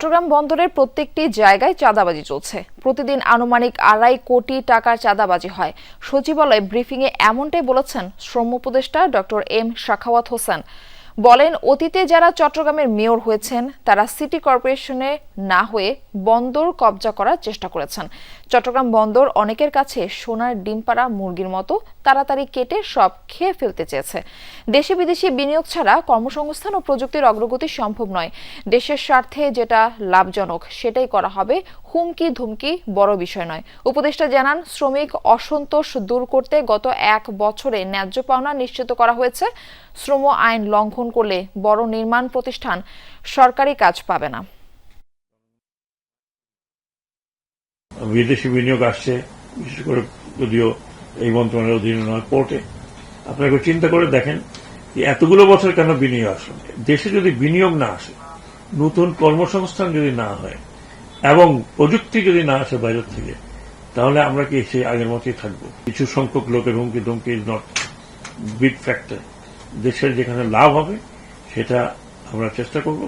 চট্টগ্রাম বন্দরের প্রত্যেকটি জায়গায় চাঁদাবাজি চলছে। প্রতিদিন আনুমানিক আড়াই কোটি টাকার চাঁদাবাজি হয়। সচিবালয়ে ব্রিফিংয়ে এমনটাই বলেছেন শ্রম উপদেষ্টা ডক্টর এম শাখাওয়াত হোসেন। বলেন, অতীতে যারা চট্টগ্রামের মেয়র হয়েছেন, তারা সিটি কর্পোরেশনে না হয়ে বন্দর কবজা করার চেষ্টা করেছেন। চট্টগ্রাম বন্দর অনেকের কাছে সোনার ডিম পাড়া মুরগির মতো তাড়াতাড়ি কেটে সব খেয়ে ফেলতে চেয়েছে। দেশে বিদেশি বিনিয়োগ ছাড়া কর্মসংস্থান ও প্রযুক্তির অগ্রগতি সম্ভব নয়। দেশের স্বার্থে যেটা লাভজনক, সেটাই করা হবে হুমকি ধুমকি বড় বিষয় নয়। উপদেষ্টা জানান, শ্রমিক অসন্তোষ দূর করতে গত এক বছরে ন্যায্য পাওনা নিশ্চিত করা হয়েছে। শ্রম আইন লঙ্ঘন করলে বড় নির্মাণ প্রতিষ্ঠান সরকারি কাজ পাবে না। বিদেশি বিনিয়োগ আসছে, বিশেষ করে যদিও এই মন্ত্রণালয়ের অধীনে নয়, কোর্টে। আপনারা একটু চিন্তা করে দেখেন এতগুলো বছর কেন বিনিয়োগ আসলো? দেশে যদি বিনিয়োগ না আসে, নতুন কর্মসংস্থান যদি না হয়, এবং প্রযুক্তি যদি না আসে বাইরের থেকে, তাহলে আমরা কি সেই আগের মতোই থাকব? কিছু সংখ্যক লোকের হুমকি ধমকি ইজ নট বিগ ফ্যাক্টর দেশের যেখানে লাভ হবে সেটা আমরা চেষ্টা করব।